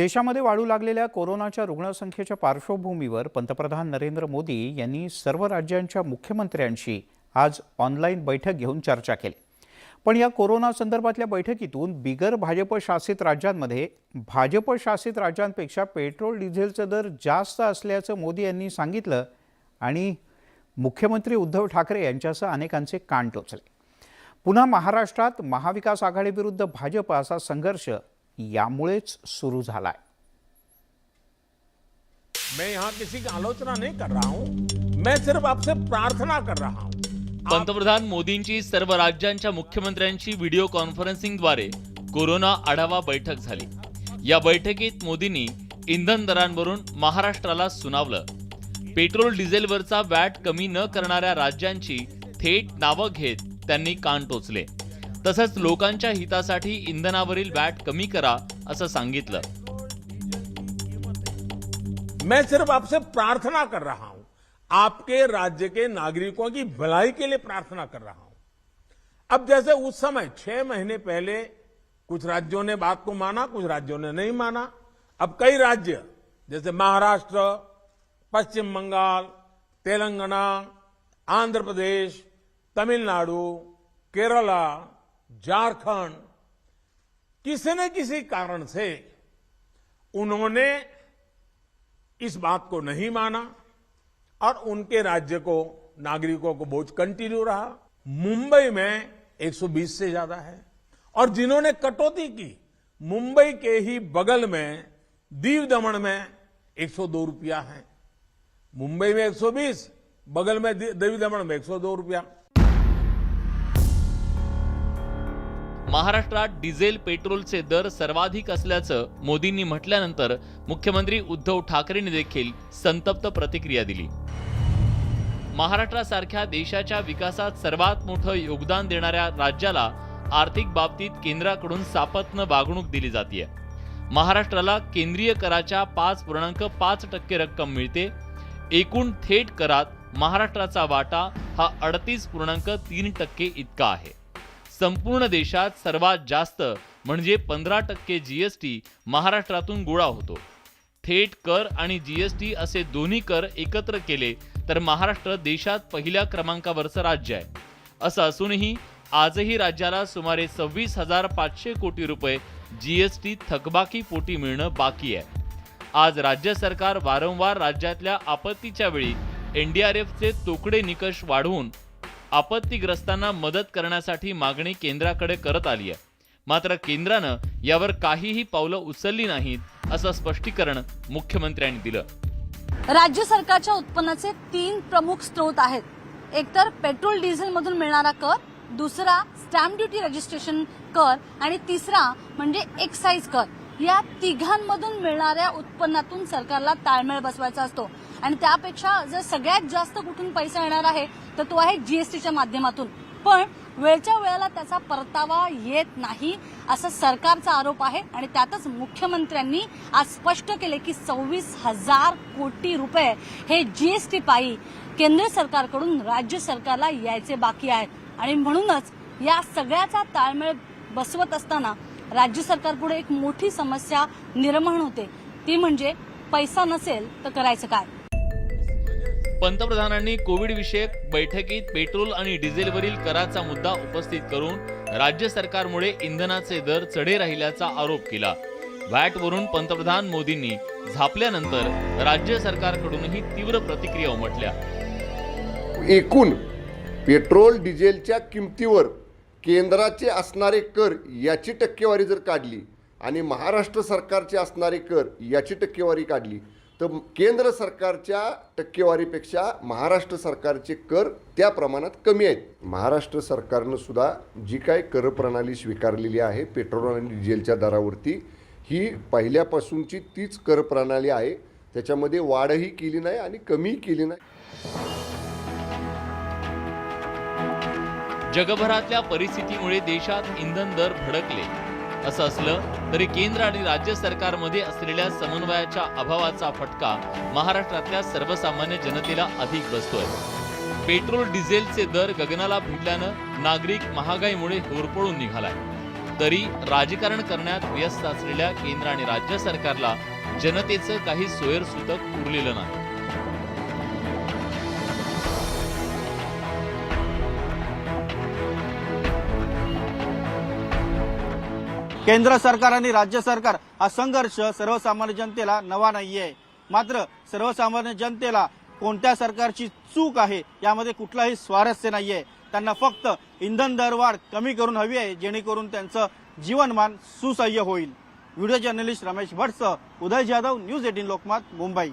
देशामध्ये वाढू लागलेल्या कोरोनाच्या रुग्णसंख्येच्या पार्श्वभूमीवर पंतप्रधान नरेंद्र मोदी यांनी सर्व राज्यांच्या मुख्यमंत्र्यांशी आज ऑनलाईन बैठक घेऊन चर्चा केली. पण या कोरोना संदर्भातल्या बैठकीतून बिगर भाजप शासित राज्यांमध्ये भाजप शासित राज्यांपेक्षा पेट्रोल डिझेलचे दर जास्त असल्याचं मोदी यांनी सांगितलं आणि मुख्यमंत्री उद्धव ठाकरे यांच्यासह अनेकांचे कान टोचले. पुन्हा महाराष्ट्रात महाविकास आघाडीविरुद्ध भाजप असा संघर्ष यामुळेच सुरू झालाय. मैं यहाँ किसी की आलोचना नहीं कर रहा हूँ। मैं सिर्फ आपसे प्रार्थना कर रहा हूँ। पंतप्रधान मोदींची सर्व राज्यांच्या मुख्यमंत्र्यांची व्हिडिओ कॉन्फरन्सिंगद्वारे कोरोना आढावा बैठक झाली. या बैठकीत मोदींनी इंधन दरांवरून महाराष्ट्राला सुनावलं. पेट्रोल डिझेलवरचा वॅट कमी न करणाऱ्या राज्यांची थेट नावं घेत त्यांनी कान टोचले. तसंच लोकांच्या हितासाठी इंधनावरील वॅट कमी करा असं सांगितलं. मैं सिर्फ आपसे प्रार्थना कर रहा हूँ। आपके राज्य के नागरिकों की भलाई के लिए प्रार्थना कर रहा हूँ। अब जैसे उस समय छह महीने पहले कुछ राज्यों ने बात को माना कुछ राज्यों ने नहीं माना। अब कई राज्य जैसे महाराष्ट्र पश्चिम बंगाल तेलंगाना आंध्र प्रदेश तमिलनाडु केरला झारखंड किसी न किसी कारण से उन्होंने इस बात को नहीं माना और उनके राज्य को, नागरिकों को बोझ कंटिन्यू रहा। मुंबई में 120 से ज़्यादा है और जिन्होंने कटौती की, मुंबई के ही बगल में, दीव दमन में 102 रुपया है। मुंबई में 120 बगल में दीव दमन में 102 रुपया। महाराष्ट्रात डिझेल पेट्रोलचे दर सर्वाधिक असल्याचं मोदींनी म्हटल्यानंतर मुख्यमंत्री उद्धव ठाकरेंनी देखील संतप्त प्रतिक्रिया दिली. महाराष्ट्रासारख्या देशाच्या विकासात सर्वात मोठं योगदान देणाऱ्या राज्याला आर्थिक बाबतीत केंद्राकडून सापत्न वागणूक दिली जाते महाराष्ट्राला केंद्रीय कराच्या पाच पूर्णांक पाच टक्के रक्कम मिळते. एकूण थेट करात महाराष्ट्राचा वाटा हा अडतीस पूर्णांक तीन टक्के इतका आहे. संपूर्ण देशात सर्वात जास्त म्हणजे पंधरा टक्के जी एस टी महाराष्ट्रातून गोळा होतो. थेट कर आणि जी एस टी असे दोन्ही कर एकत्र केले तर महाराष्ट्र देशात पहिल्या क्रमांकावरचं राज्य आहे. असं असूनही आजही राज्याला सुमारे सव्वीस हजार पाचशे कोटी रुपये जी एस टी थकबाकी पोटी मिळणं बाकी आहे. आज राज्य सरकार वारंवार राज्यातल्या आपत्तीच्या वेळी एनडीआरएफचे तोकडे निकष वाढवून आपत्तीग्रस्तांना मदत करण्यासाठी मागणी केंद्राकडे करत आली आहे. मात्र केंद्रानं यावर काहीही पावलं उचलली नाहीत असं स्पष्टीकरण मुख्यमंत्र्यांनी दिलं. राज्य सरकारच्या उत्पन्नाचे तीन प्रमुख स्रोत आहेत. एकतर पेट्रोल डिझेल मधून मिळणारा कर दुसरा स्टॅम्प ड्युटी रजिस्ट्रेशन कर आणि तिसरा म्हणजे एक्साईज कर. या तिघांमधून मिळणाऱ्या उत्पन्नातून सरकारला ताळमेळ बसवायचा असतो. आणि त्यापेक्षा जर सगळ्यात जास्त कुठून पैसा येणार आहे तर तो आहे जीएसटीच्या माध्यमातून. पण वेळच्या वेळेला त्याचा परतावा येत नाही असा सरकारचा आरोप आहे. आणि त्यातच मुख्यमंत्र्यांनी आज स्पष्ट केले की सव्वीस हजार कोटी रुपये हे जीएसटी पायी केंद्र सरकारकडून राज्य सरकारला यायचे बाकी आहेत आणि म्हणूनच या सगळ्याचा ताळमेळ बसवत असताना राज्य सरकारपुढे एक मोठी समस्या निर्माण होते. ती म्हणजे पैसा नसेल तर करायचं काय? पंतप्रधानांनी कोविड विषयक बैठकीत पेट्रोल आणि डिझेलवरील कराचा मुद्दा उपस्थित करून राज्य सरकारमुळे इंधनाचे दर चढे राहिल्याचा आरोप केला. व्हॅटवरून पंतप्रधान मोदींनी झापल्यानंतर राज्य सरकारकडूनही तीव्र प्रतिक्रिया उमटल्या. एकूण पेट्रोल डिझेलच्या किमतीवर केंद्राचे असणारे कर याची टक्केवारी जर काढली आणि महाराष्ट्र सरकारचे असणारे कर याची टक्केवारी काढली तर केंद्र सरकारच्या टक्केवारीपेक्षा महाराष्ट्र सरकारचे कर त्या प्रमाणात कमी आहेत. महाराष्ट्र सरकारनं सुद्धा जी काय कर प्रणाली स्वीकारलेली आहे पेट्रोल आणि डिझेलच्या दरावरती ही पहिल्यापासूनची तीच कर प्रणाली आहे. त्याच्यामध्ये वाढही केली नाही आणि कमीही केली नाही. जगभरातल्या परिस्थितीमुळे देशात इंधन दर भडकले. असं असलं तरी केंद्र आणि राज्य सरकारमध्ये असलेल्या समन्वयाच्या अभावाचा फटका महाराष्ट्रातल्या सर्वसामान्य जनतेला अधिक बसतोय. पेट्रोल डिझेलचे दर गगनाला भिडल्यानं नागरिक महागाईमुळे होरपळून निघालाय. तरी राजकारण करण्यात व्यस्त असलेल्या केंद्र आणि राज्य सरकारला जनतेचं काही सोयरसूतक उरलेलं नाही. केंद्र सरकार आणि राज्य सरकार हा संघर्ष सर्वसामान्य जनतेला नवा नाहीये. मात्र सर्वसामान्य जनतेला कोणत्या सरकारची चूक आहे यामध्ये कुठलाही स्वारस्य नाहीये. त्यांना फक्त इंधन दरवाढ कमी करून हवी आहे जेणेकरून त्यांचं जीवनमान सुसह्य होईल. व्हिडिओ जर्नलिस्ट रमेश भटसह उदय जाधव न्यूज एटीन लोकमत मुंबई.